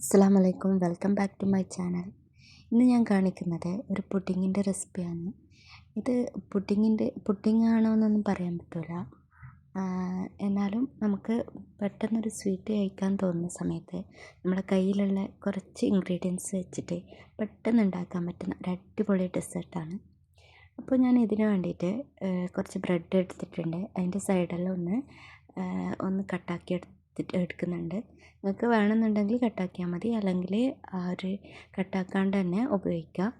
അസ്സാം വലൈക്കും welcome back to my channel. ഇന്ന് ഞാൻ കാണിക്കുന്നത് ഒരു പുഡിങ്ങിന്റെ റെസിപ്പിയാണ്. ഇത് പുഡിങ്ങിന്റെ പുഡിങ് ആണോ എന്നൊന്നും പറയാൻ പറ്റില്ല എന്നാലും നമുക്ക് പെട്ടെന്നൊരു സ്വീറ്റ് കഴിക്കാൻ തോന്നുന്ന സമയത്ത് നമ്മുടെ കയ്യിലുള്ള കുറച്ച് ഇൻഗ്രീഡിയൻസ് വെച്ചിട്ട് പെട്ടെന്ന് ഉണ്ടാക്കാൻ പറ്റുന്ന ഒരു അടിപൊളി ഡെസേർട്ടാണ്. അപ്പോൾ ഞാൻ ഇതിന് വേണ്ടിയിട്ട് കുറച്ച് ബ്രെഡ് എടുത്തിട്ടുണ്ട്. അതിന്റെ സൈഡെല്ലാം ഒന്ന് ഒന്ന് കട്ടാക്കി എടുത്തിട്ട് എടുക്കുന്നുണ്ട്. നിങ്ങൾക്ക് വേണമെന്നുണ്ടെങ്കിൽ കട്ടാക്കിയാൽ മതി. അല്ലെങ്കിൽ ആ ഒരു കട്ടാക്കാണ്ട് തന്നെ ഉപയോഗിക്കാം.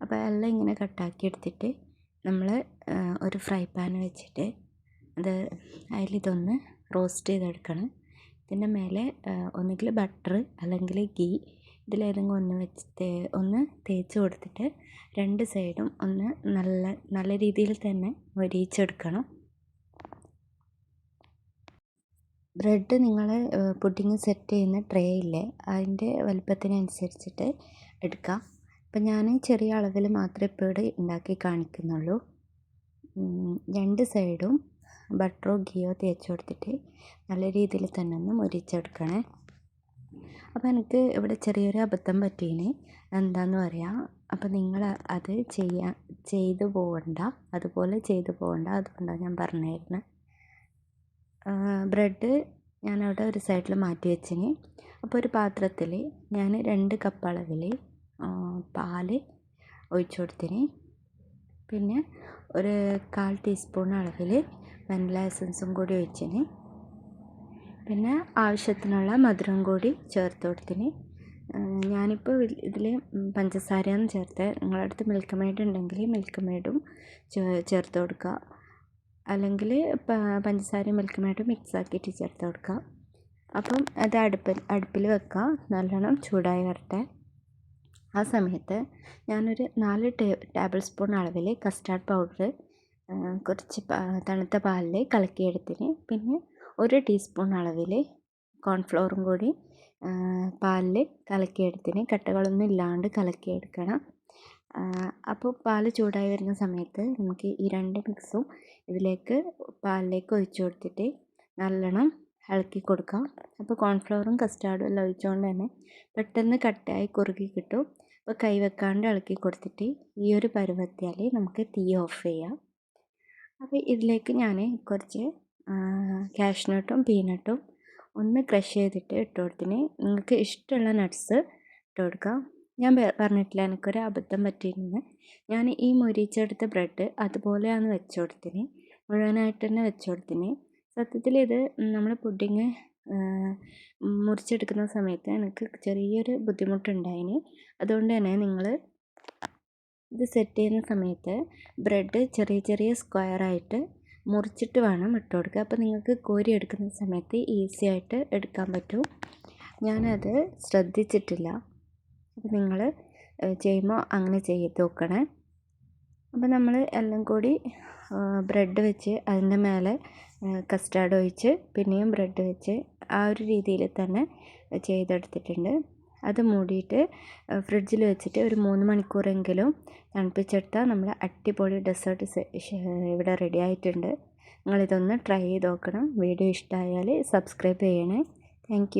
അപ്പോൾ എല്ലാം ഇങ്ങനെ കട്ടാക്കി എടുത്തിട്ട് നമ്മൾ ഒരു ഫ്രൈ പാൻ വെച്ചിട്ട് അത് അതിലിതൊന്ന് റോസ്റ്റ് ചെയ്തെടുക്കണം. ഇതിന്റെ മേലെ ഒന്നുകിൽ ബട്ടർ അല്ലെങ്കിൽ ഗീ ഇതിലേതെങ്കിലും ഒന്ന് വെച്ച് ഒന്ന് തേച്ച് കൊടുത്തിട്ട് രണ്ട് സൈഡും ഒന്ന് നല്ല നല്ല രീതിയിൽ തന്നെ മൊരിയിച്ചെടുക്കണം. ബ്രെഡ് നിങ്ങൾ പുഡിങ് സെറ്റ് ചെയ്യുന്ന ട്രേ ഇല്ലേ? അതിന്റെ വലിപ്പത്തിനനുസരിച്ചിട്ട് എടുക്കാം. അപ്പം ഞാൻ ചെറിയ അളവിൽ മാത്രമേ ഇപ്പോൾ ഇവിടെ ഉണ്ടാക്കി കാണിക്കുന്നുള്ളൂ. രണ്ട് സൈഡും ബട്ടറോ ഗിയോ തേച്ച് കൊടുത്തിട്ട് നല്ല രീതിയിൽ തന്നെ ഒന്ന് മുരിച്ചെടുക്കണേ അപ്പോൾ എനിക്ക് ഇവിടെ ചെറിയൊരു അബദ്ധം പറ്റീന്. എന്താന്ന് പറയാം അപ്പോൾ നിങ്ങൾ അത് ചെയ്യാൻ ചെയ്തു പോകണ്ട അതുപോലെ ചെയ്തു പോകണ്ട അതുകൊണ്ടാണ് ഞാൻ പറഞ്ഞിരുന്നത് ബ്രെഡ് ഞാനവിടെ ഒരു സൈഡിൽ മാറ്റി വെച്ചിന്. അപ്പോൾ ഒരു പാത്രത്തിൽ ഞാൻ രണ്ട് കപ്പ് അളവിൽ പാൽ ഒഴിച്ചു കൊടുത്തിന്. പിന്നെ ഒരു കാൽ ടീസ്പൂൺ അളവിൽ വെനില എസൻസും കൂടി ഒഴിച്ചിന്. പിന്നെ ആവശ്യത്തിനുള്ള മധുരം കൂടി ചേർത്ത് കൊടുത്തിന്. ഞാനിപ്പോൾ ഇതിൽ പഞ്ചസാരയാണ് ചേർത്തത് നിങ്ങളുടെ അടുത്ത് മിൽക്ക് മെയ്ഡ് ഉണ്ടെങ്കിൽ മിൽക്ക് മെയ്ഡും ചേർത്ത് കൊടുക്കുക അല്ലെങ്കിൽ പഞ്ചസാരയും മിൽക്ക് മെയ്ഡും മിക്സ് ആക്കിയിട്ട് ചേർത്ത് കൊടുക്കുക അപ്പം അത് അടുപ്പിൽ അടുപ്പിൽ വെക്കുക നല്ലോണം ചൂടായി വരട്ടെ. ആ സമയത്ത് ഞാനൊരു നാല് ടേ ടേബിൾ സ്പൂൺ അളവിൽ കസ്റ്റാർഡ് പൗഡർ കുറച്ച് തണുത്ത പാലിൽ കലക്കിയെടുത്തിന്. പിന്നെ ഒരു ടീസ്പൂൺ അളവിൽ കോൺഫ്ലോറും കൂടി പാലിൽ കലക്കിയെടുത്തിന്. കട്ടകളൊന്നും ഇല്ലാണ്ട് കലക്കിയെടുക്കണം. അപ്പോൾ പാൽ ചൂടായി വരുന്ന സമയത്ത് നമുക്ക് ഈ രണ്ട് മിക്സും ഇതിലേക്ക് പാലിലേക്ക് ഒഴിച്ച് കൊടുത്തിട്ട് നല്ലോണം ഇളക്കി കൊടുക്കാം. അപ്പോൾ കോൺഫ്ലവറും കസ്റ്റാർഡും എല്ലാം ഒഴിച്ചുകൊണ്ട് തന്നെ പെട്ടെന്ന് കട്ടായി കുറുകി കിട്ടും. അപ്പോൾ കൈ വെക്കാണ്ട് ഇളക്കി കൊടുത്തിട്ട് ഈ ഒരു പരുവത്തിയാൽ നമുക്ക് തീ ഓഫ് ചെയ്യാം. അപ്പോൾ ഇതിലേക്ക് ഞാൻ കുറച്ച് കാഷ്നട്ടും പീനട്ടും ഒന്ന് ക്രഷ് ചെയ്തിട്ട് ഇട്ട് കൊടുത്തിന്. നിങ്ങൾക്ക് ഇഷ്ടമുള്ള നട്ട്സ് ഇട്ട് കൊടുക്കാം. ഞാൻ പറഞ്ഞിട്ടില്ല എനിക്കൊരു അബദ്ധം പറ്റിയിരുന്നു ഞാൻ ഈ മൊരിച്ചെടുത്ത ബ്രെഡ് അതുപോലെയാണ് വെച്ച് കൊടുത്തിന് മുഴുവനായിട്ട് തന്നെ വെച്ച് കൊടുത്തിന് സത്യത്തിൽ ഇത് നമ്മൾ പുഡിങ് മുറിച്ചെടുക്കുന്ന സമയത്ത് എനിക്ക് ചെറിയൊരു ബുദ്ധിമുട്ടുണ്ടായിന്. അതുകൊണ്ട് തന്നെ നിങ്ങൾ ഇത് സെറ്റ് ചെയ്യുന്ന സമയത്ത് ബ്രെഡ് ചെറിയ ചെറിയ സ്ക്വയറായിട്ട് മുറിച്ചിട്ട് വേണം ഇട്ട് കൊടുക്കുക അപ്പോൾ നിങ്ങൾക്ക് കോരി എടുക്കുന്ന സമയത്ത് ഈസി ആയിട്ട് എടുക്കാൻ പറ്റും. ഞാനത് ശ്രദ്ധിച്ചിട്ടില്ല. അപ്പോൾ നിങ്ങൾ ചെയ്യുമ്പോൾ അങ്ങനെ ചെയ്ത് നോക്കണേ. അപ്പോൾ നമ്മൾ എല്ലാം കൂടി ബ്രെഡ് വെച്ച് അതിന്റെ മേലെ കസ്റ്റാർഡ് ഒഴിച്ച് പിന്നെയും ബ്രെഡ് വെച്ച് ആ ഒരു രീതിയിൽ തന്നെ ചെയ്തെടുത്തിട്ടുണ്ട്. അത് മൂടിയിട്ട് ഫ്രിഡ്ജിൽ വെച്ചിട്ട് ഒരു മൂന്ന് മണിക്കൂറെങ്കിലും തണുപ്പിച്ചെടുത്താൽ നമ്മൾ അടിപൊളി ഡെസേർട്ട് ഇവിടെ റെഡി ആയിട്ടുണ്ട്. നിങ്ങളിതൊന്ന് ട്രൈ ചെയ്ത് നോക്കണം. വീഡിയോ ഇഷ്ടമായാൽ സബ്സ്ക്രൈബ് ചെയ്യണേ. താങ്ക്